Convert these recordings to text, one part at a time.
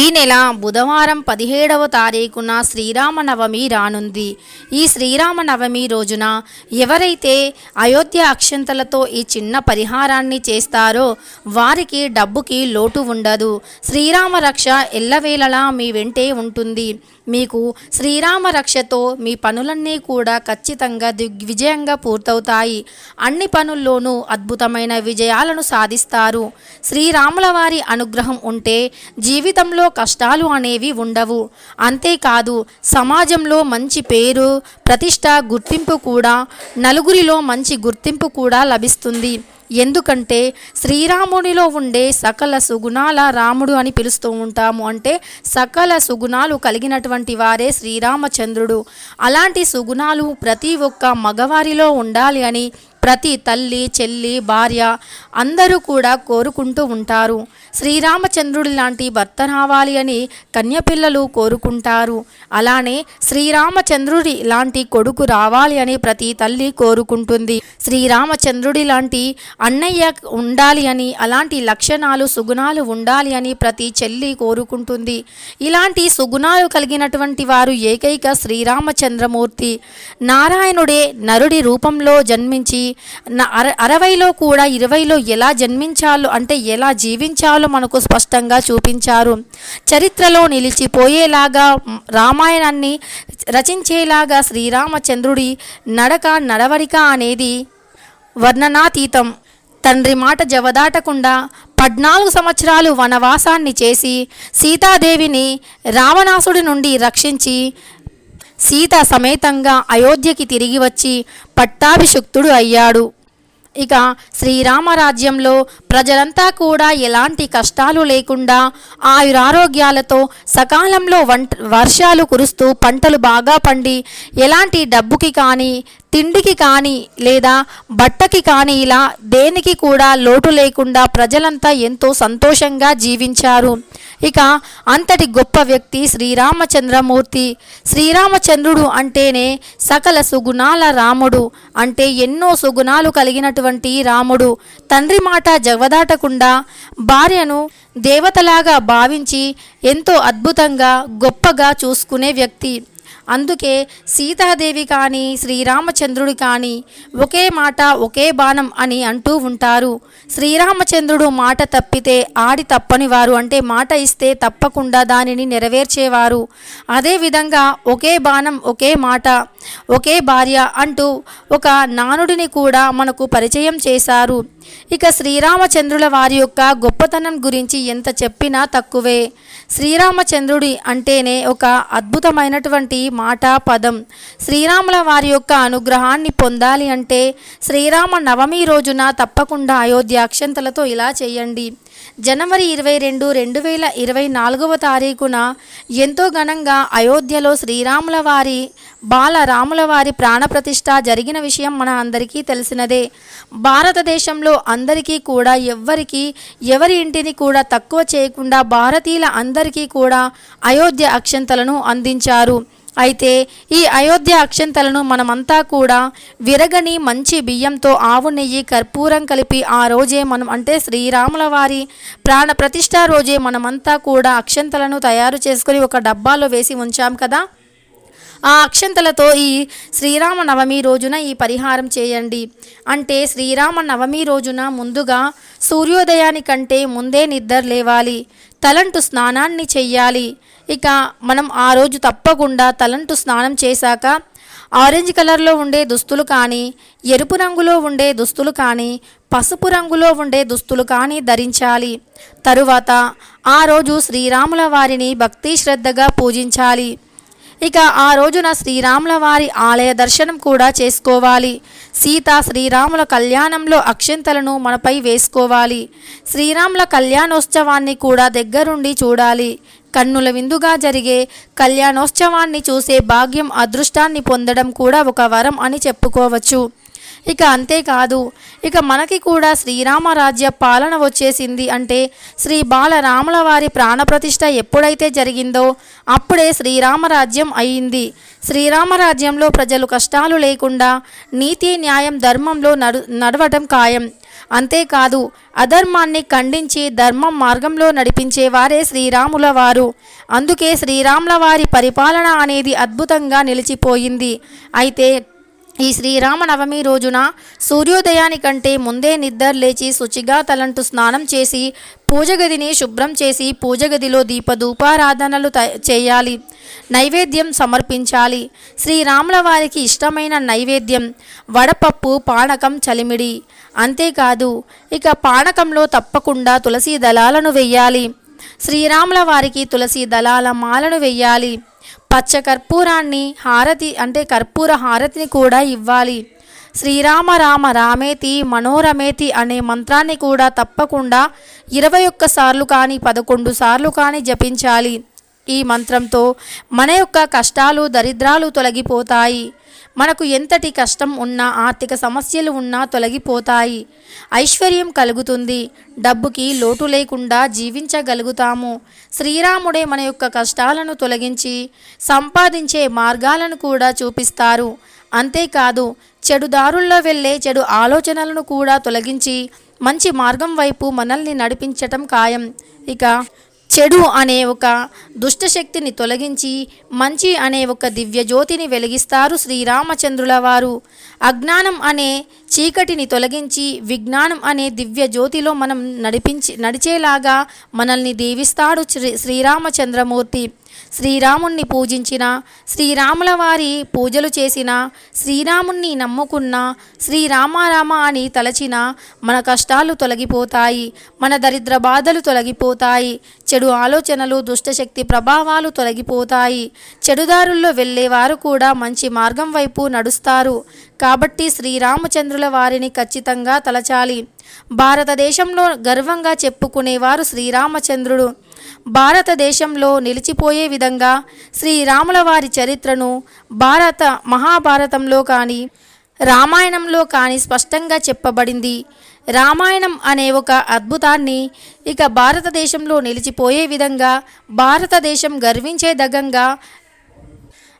ఈ నెల బుధవారం పదిహేడవ తారీఖున శ్రీరామనవమి రానుంది. ఈ శ్రీరామనవమి రోజున ఎవరైతే అయోధ్య అక్షంతలతో ఈ చిన్న పరిహారాన్ని చేస్తారో వారికి డబ్బుకి లోటు ఉండదు. శ్రీరామ రక్ష ఎల్లవేళలా మీ వెంటే ఉంటుంది. మీకు శ్రీరామ రక్షతో మీ పనులన్నీ కూడా ఖచ్చితంగా దిగ్విజయంగా పూర్తవుతాయి. అన్ని పనుల్లోనూ అద్భుతమైన విజయాలను సాధిస్తారు. శ్రీరాముల వారి అనుగ్రహం ఉంటే జీవితంలో కష్టాలు అనేవి ఉండవు. అంతేకాదు సమాజంలో మంచి పేరు ప్రతిష్ట గుర్తింపు కూడా నలుగురిలో మంచి గుర్తింపు కూడా లభిస్తుంది. ఎందుకంటే శ్రీరామునిలో ఉండే సకల సుగుణాల రాముడు అని పిలుస్తూ ఉంటాము. అంటే సకల సుగుణాలు కలిగినటువంటి వారే శ్రీరామచంద్రుడు. అలాంటి సుగుణాలు ప్రతి ఒక్క మగవారిలో ఉండాలి అని ప్రతి తల్లి చెల్లి భార్య అందరూ కూడా కోరుకుంటూ ఉంటారు. శ్రీరామచంద్రుడి లాంటి భర్త రావాలి అని కన్యపిల్లలు కోరుకుంటారు. అలానే శ్రీరామచంద్రుడి లాంటి కొడుకు రావాలి అని ప్రతి తల్లి కోరుకుంటుంది. శ్రీరామచంద్రుడి లాంటి అన్నయ్య ఉండాలి అని అలాంటి లక్షణాలు సుగుణాలు ఉండాలి అని ప్రతి చెల్లి కోరుకుంటుంది. ఇలాంటి సుగుణాలు కలిగినటువంటి వారు ఏకైక శ్రీరామచంద్రమూర్తి. నారాయణుడే నరుడి రూపంలో జన్మించి అర అరవైలో కూడా ఇరవైలో ఎలా జన్మించాలో అంటే ఎలా జీవించాలో మనకు స్పష్టంగా చూపించారు. చరిత్రలో నిలిచిపోయేలాగా రామాయణాన్ని రచించేలాగా శ్రీరామచంద్రుడి నడక నడవడిక అనేది వర్ణనాతీతం. తండ్రి మాట జవదాటకుండా పద్నాలుగు సంవత్సరాలు వనవాసాన్ని చేసి సీతాదేవిని రావణాసుడి నుండి రక్షించి సీత సమేతంగా అయోధ్యకి తిరిగి వచ్చి పట్టాభిషిక్తుడు అయ్యాడు. ఇక శ్రీరామరాజ్యంలో ప్రజలంతా కూడా ఎలాంటి కష్టాలు లేకుండా ఆయురారోగ్యాలతో సకాలంలో వంట వర్షాలు కురుస్తూ పంటలు బాగా పండి ఎలాంటి డబ్బుకి కానీ తిండికి కానీ లేదా బట్టకి కానీ ఇలా దేనికి కూడా లోటు లేకుండా ప్రజలంతా ఎంతో సంతోషంగా జీవించారు. ఇక అంతటి గొప్ప వ్యక్తి శ్రీరామచంద్రమూర్తి. శ్రీరామచంద్రుడు అంటేనే సకల సుగుణాల రాముడు అంటే ఎన్నో సుగుణాలు కలిగినటువంటి రాముడు. తండ్రి మాట జగదాటకుండా భార్యను దేవతలాగా భావించి ఎంతో అద్భుతంగా గొప్పగా చూసుకునే వ్యక్తి. అందుకే సీతాదేవి కానీ శ్రీరామచంద్రుడు కానీ ఒకే మాట ఒకే బాణం అని అంటూ ఉంటారు. శ్రీరామచంద్రుడు మాట తప్పితే ఆడి తప్పని వారు అంటే మాట ఇస్తే తప్పకుండా దానిని నెరవేర్చేవారు. అదేవిధంగా ఒకే బాణం ఒకే మాట ఒకే భార్య అంటూ ఒక నానుడిని కూడా మనకు పరిచయం చేశారు. ఇక శ్రీరామచంద్రుల వారి యొక్క గొప్పతనం గురించి ఎంత చెప్పినా తక్కువే. శ్రీరామచంద్రుడి అంటేనే ఒక అద్భుతమైనటువంటి మాట పదం. శ్రీరాముల వారి యొక్క అనుగ్రహాన్ని పొందాలి అంటే శ్రీరామ నవమి రోజున తప్పకుండా అయోధ్య అక్షంతలతో ఇలా చేయండి. జనవరి ఇరవై రెండు రెండు వేల ఇరవై నాలుగవ తారీఖున ఎంతో ఘనంగా అయోధ్యలో శ్రీరాముల వారి బాలరాముల వారి ప్రాణప్రతిష్ఠ జరిగిన విషయం మన అందరికీ తెలిసినదే. భారతదేశంలో అందరికీ కూడా ఎవ్వరికీ ఎవరి ఇంటిని కూడా తక్కువ చేయకుండా భారతీయుల అందరికీ కూడా అయోధ్య అక్షంతలను అందించారు. అయితే ఈ అయోధ్య అక్షంతలను మనమంతా కూడా విరగని మంచి బియ్యంతో ఆవు నెయ్యి కర్పూరం కలిపి ఆ రోజే మనం అంటే శ్రీరాముల వారి ప్రాణ ప్రతిష్ట రోజే మనమంతా కూడా అక్షంతలను తయారు చేసుకొని ఒక డబ్బాలో వేసి ఉంచాం కదా. ఆ అక్షంతలతో ఈ శ్రీరామ నవమి రోజున ఈ పరిహారం చేయండి. అంటే శ్రీరామ నవమి రోజున ముందుగా సూర్యోదయానికంటే ముందే నిద్ర లేవాలి. తలంటు స్నానాన్ని చెయ్యాలి. ఇక మనం ఆ రోజు తప్పకుండా తలంటు స్నానం చేశాక ఆరెంజ్ కలర్లో ఉండే దుస్తులు కానీ ఎరుపు రంగులో ఉండే దుస్తులు కానీ పసుపు రంగులో ఉండే దుస్తులు కానీ ధరించాలి. తరువాత ఆ రోజు శ్రీరాముల వారిని భక్తి శ్రద్ధగా పూజించాలి. ఇక ఆ రోజున శ్రీరాముల వారి ఆలయ దర్శనం కూడా చేసుకోవాలి. సీత శ్రీరాముల కళ్యాణంలో అక్షంతలను మనపై వేసుకోవాలి. శ్రీరాముల కళ్యాణోత్సవాన్ని కూడా దగ్గరుండి చూడాలి. కన్నుల విందుగా జరిగే కళ్యాణోత్సవాన్ని చూసే భాగ్యం అదృష్టాన్ని పొందడం కూడా ఒక వరం అని చెప్పుకోవచ్చు. ఇక అంతేకాదు ఇక మనకి కూడా శ్రీరామరాజ్య పాలన వచ్చేసింది అంటే శ్రీ బాలరాముల వారి ప్రాణప్రతిష్ఠ ఎప్పుడైతే జరిగిందో అప్పుడే శ్రీరామరాజ్యం అయింది. శ్రీరామరాజ్యంలో ప్రజలు కష్టాలు లేకుండా నీతి న్యాయం ధర్మంలో నడు నడవడం ఖాయం. అంతేకాదు అధర్మాన్ని ఖండించి ధర్మం మార్గంలో నడిపించేవారే శ్రీరాముల వారు అందుకే శ్రీరాముల వారి పరిపాలన అనేది అద్భుతంగా నిలిచిపోయింది. అయితే ఈ శ్రీరామనవమి రోజున సూర్యోదయానికంటే ముందే నిద్ర లేచి శుచిగా తలంటు స్నానం చేసి పూజగదిని శుభ్రం చేసి పూజగదిలో దీపధూపారాధనలు త- చేయాలి. నైవేద్యం సమర్పించాలి. శ్రీరాముల వారికి ఇష్టమైన నైవేద్యం వడపప్పు పానకం చలిమిడి. అంతేకాదు ఇక పానకంలో తప్పకుండా తులసి దళాలను వెయ్యాలి. శ్రీరాముల వారికి తులసి దళాల మాలను వెయ్యాలి. పచ్చ కర్పూరాన్ని హారతి అంటే కర్పూర హారతిని కూడా ఇవ్వాలి. శ్రీరామ రామ రామేతి మనోరమేతి అనే మంత్రాన్ని కూడా తప్పకుండా ఇరవై ఒక్క సార్లు కానీ పదకొండు సార్లు కానీ జపించాలి. ఈ మంత్రంతో మన యొక్క కష్టాలు దరిద్రాలు తొలగిపోతాయి. మనకు ఎంతటి కష్టం ఉన్నా ఆర్థిక సమస్యలు ఉన్నా తొలగిపోతాయి. ఐశ్వర్యం కలుగుతుంది. డబ్బుకి లోటు లేకుండా జీవించగలుగుతాము. శ్రీరాముడే మన యొక్క కష్టాలను తొలగించి సంపాదించే మార్గాలను కూడా చూపిస్తారు. అంతేకాదు చెడు దారుల్లో వెళ్ళే చెడు ఆలోచనలను కూడా తొలగించి మంచి మార్గం వైపు మనల్ని నడిపించటం ఖాయం. ఇక చెడు అనే ఒక దుష్టశక్తిని తొలగించి మంచి అనే ఒక దివ్యజ్యోతిని వెలిగిస్తారు శ్రీరామచంద్రుల వారు. అజ్ఞానం అనే చీకటిని తొలగించి విజ్ఞానం అనే దివ్య జ్యోతిలో మనం నడిపించి నడిచేలాగా మనల్ని దీవిస్తాడు శ్రీ శ్రీరామచంద్రమూర్తి. శ్రీరాముణ్ణి పూజించిన శ్రీరాముల వారి పూజలు చేసిన శ్రీరాముణ్ణి నమ్ముకున్న శ్రీరామారామ అని తలచిన మన కష్టాలు తొలగిపోతాయి మన దరిద్ర బాధలు తొలగిపోతాయి చెడు ఆలోచనలు దుష్టశక్తి ప్రభావాలు తొలగిపోతాయి. చెడుదారుల్లో వెళ్ళేవారు కూడా మంచి మార్గం వైపు నడుస్తారు. కాబట్టి శ్రీరామచంద్రుల వారిని ఖచ్చితంగా తలచాలి. భారతదేశంలో గర్వంగా చెప్పుకునేవారు శ్రీరామచంద్రుడు. భారతదేశంలో నిలిచిపోయే విధంగా శ్రీరాముల వారి చరిత్రను భారత మహాభారతంలో కానీ రామాయణంలో కానీ స్పష్టంగా చెప్పబడింది. రామాయణం అనే ఒక అద్భుతాన్ని ఇక భారతదేశంలో నిలిచిపోయే విధంగా భారతదేశం గర్వించేదగంగా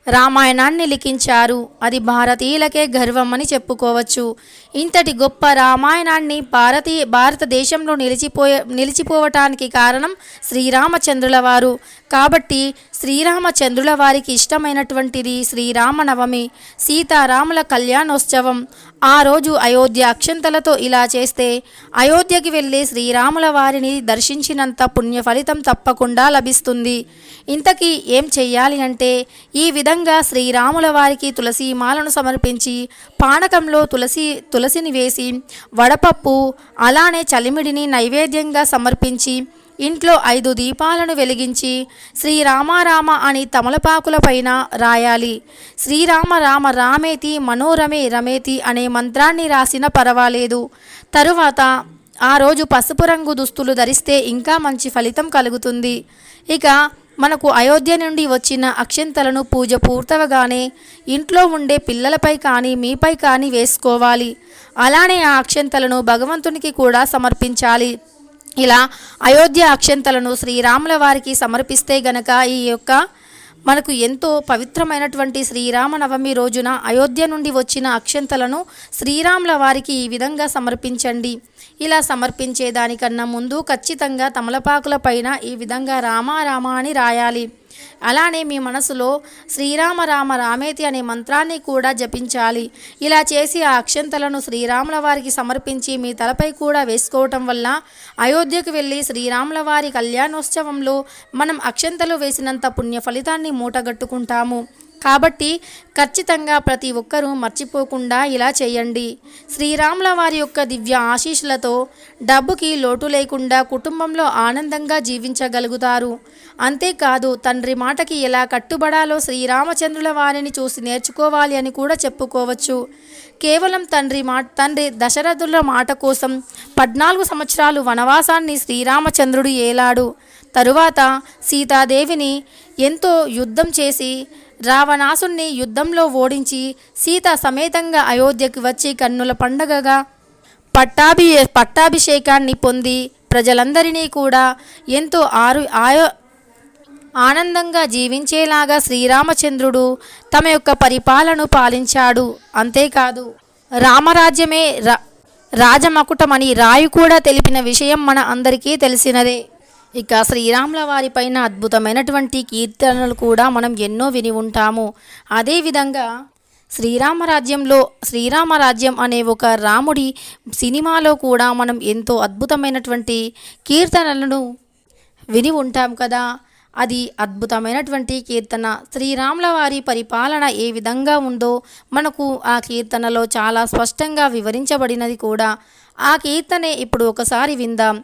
రామాయణాన్ని లిఖించారు. అది భారతీయులకే గర్వం అని చెప్పుకోవచ్చు. ఇంతటి గొప్ప రామాయణాన్ని భారతీయ భారతదేశంలో నిలిచిపోయే నిలిచిపోవటానికి కారణం శ్రీరామచంద్రుల వారు కాబట్టి శ్రీరామచంద్రుల వారికి ఇష్టమైనటువంటిది శ్రీరామనవమి సీతారాముల కళ్యాణోత్సవం. ఆ రోజు అయోధ్య అక్షంతలతో ఇలా చేస్తే అయోధ్యకి వెళ్ళి శ్రీరాముల వారిని దర్శించినంత పుణ్య ఫలితం తప్పకుండా లభిస్తుంది. ఇంతకీ ఏం చెయ్యాలి అంటే ఈ విధంగా శ్రీరాముల వారికి తులసి మాలను సమర్పించి పానకంలో తులసి తులసిని వేసి వడపప్పు అలానే చలిమిడిని నైవేద్యంగా సమర్పించి ఇంట్లో ఐదు దీపాలను వెలిగించి శ్రీరామారామ అని తమలపాకుల పైన రాయాలి. శ్రీరామ రామ రామేతి మనోరమే రమేతి అనే మంత్రాన్ని రాసిన పర్వాలేదు. తరువాత ఆ రోజు పసుపు రంగు దుస్తులు ధరిస్తే ఇంకా మంచి ఫలితం కలుగుతుంది. ఇక మనకు అయోధ్య నుండి వచ్చిన అక్షంతలను పూజ పూర్తవగానే ఇంట్లో ఉండే పిల్లలపై కానీ మీపై కానీ వేసుకోవాలి. అలానే ఆ అక్షంతలను భగవంతునికి కూడా సమర్పించాలి. ఇలా అయోధ్య అక్షంతలను శ్రీరాముల వారికి సమర్పిస్తే గనక ఈ యొక్క మనకు ఎంతో పవిత్రమైనటువంటి శ్రీరామనవమి రోజున అయోధ్య నుండి వచ్చిన అక్షంతలను శ్రీరాముల వారికి ఈ విధంగా సమర్పించండి. ఇలా సమర్పించే దానికన్నా ముందు ఖచ్చితంగా తమలపాకుల పైన ఈ విధంగా రామారామా అని రాయాలి. అలానే మీ మనసులో శ్రీరామ రామ రామేతి అనే మంత్రాన్ని కూడా జపించాలి. ఇలా చేసి ఆ అక్షంతలను శ్రీరాముల వారికి సమర్పించి మీ తలపై కూడా వేసుకోవటం వల్ల అయోధ్యకు వెళ్ళి శ్రీరాముల వారి కళ్యాణోత్సవంలో మనం అక్షంతలు వేసినంత పుణ్య ఫలితాన్ని మూటగట్టుకుంటాము. కాబట్టి ఖచ్చితంగా ప్రతి ఒక్కరూ మర్చిపోకుండా ఇలా చేయండి. శ్రీరాముల వారి యొక్క దివ్య ఆశీస్సులతో డబ్బుకి లోటు లేకుండా కుటుంబంలో ఆనందంగా జీవించగలుగుతారు. అంతేకాదు తండ్రి మాటకి ఎలా కట్టుబడాలో శ్రీరామచంద్రుల వారిని చూసి నేర్చుకోవాలి అని కూడా చెప్పుకోవచ్చు. కేవలం తండ్రి మా తండ్రి దశరథుల మాట కోసం పద్నాలుగు సంవత్సరాలు వనవాసాన్ని శ్రీరామచంద్రుడు ఏలాడు. తరువాత సీతాదేవిని ఎంతో యుద్ధం చేసి రావణాసుణ్ణి యుద్ధంలో ఓడించి సీత సమేతంగా అయోధ్యకి వచ్చి కన్నుల పండగగా పట్టాభి పట్టాభిషేకాన్ని పొంది ప్రజలందరినీ కూడా ఎంతో ఆరు ఆయో ఆనందంగా జీవించేలాగా శ్రీరామచంద్రుడు తమ యొక్క పరిపాలన పాలించాడు. అంతేకాదు రామరాజ్యమే రా రాజమకుటమని రాయు కూడా తెలిపిన విషయం మన అందరికీ తెలిసినదే. ఇక శ్రీరాముల వారిపైన అద్భుతమైనటువంటి కీర్తనలు కూడా మనం ఎన్నో విని ఉంటాము. అదేవిధంగా శ్రీరామరాజ్యంలో శ్రీరామరాజ్యం అనే ఒక రాముడి సినిమాలో కూడా మనం ఎంతో అద్భుతమైనటువంటి కీర్తనలను విని ఉంటాం కదా. అది అద్భుతమైనటువంటి కీర్తన. శ్రీరాముల వారి పరిపాలన ఏ విధంగా ఉందో మనకు ఆ కీర్తనలో చాలా స్పష్టంగా వివరించబడినది కూడా. ఆ కీర్తనే ఇప్పుడు ఒకసారి విందాం.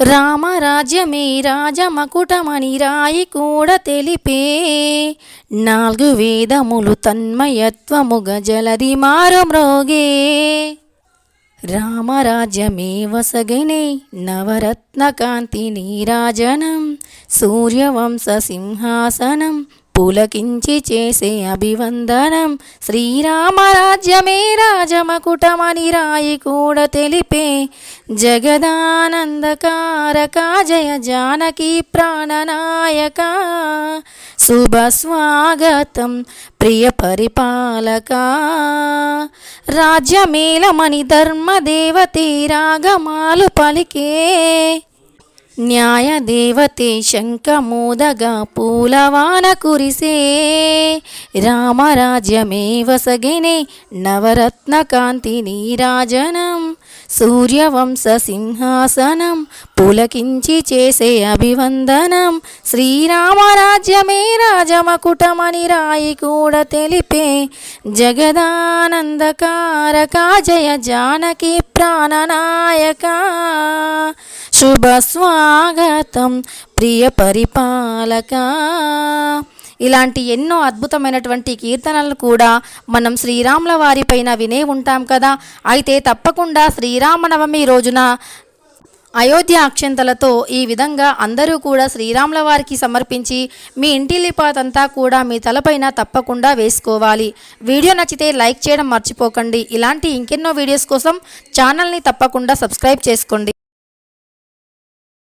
రామరాజ్యమే రాజమకుటమని రాయి కూడా తెలిపే నాలుగు వేదములు తన్మయత్వము గజలది మారు మ్రోగే రామరాజ్యమే వసగనే నవరత్న కాంతి నీరాజనం సూర్యవంశ సింహాసనం పులకించి చేసే అభివందనం. శ్రీరామరాజ్యమే రాజమకుటమని రాయి కూడా తెలిపే జగదానందకారక జయ జానకి ప్రాణనాయక. శుభ స్వాగతం ప్రియ పరిపాలక. రాజ్యమేలమణి ధర్మదేవతే రాగమాలు పలికే న్యాయదేవతే శంఖమోదగా పూలవాన కురిసే రామరాజ్యమే వసగినే నవరత్న కాంతి నీరాజనం సూర్యవంశ సింహాసనం పులకించి చేసే అభివందనం శ్రీరామరాజ్యమే రాజమకుటమని రాయి కూడా తెలిపే జగదానందకారక జయ జానకి ప్రాణనాయక. శుభ స్వాగతం ప్రియ పరిపాలక. ఇలాంటి ఎన్నో అద్భుతమైనటువంటి కీర్తనలు కూడా మనం శ్రీరాముల వారిపైన వినే ఉంటాం కదా. అయితే తప్పకుండా శ్రీరామనవమి రోజున అయోధ్య అక్షంతలతో ఈ విధంగా అందరూ కూడా శ్రీరాముల వారికి సమర్పించి మీ ఇంటి లిపాతంతా కూడా మీ తలపైన తప్పకుండా వేసుకోవాలి. వీడియో నచ్చితే లైక్ చేయడం మర్చిపోకండి. ఇలాంటి ఇంకెన్నో వీడియోస్ కోసం ఛానల్ని తప్పకుండా సబ్స్క్రైబ్ చేసుకోండి.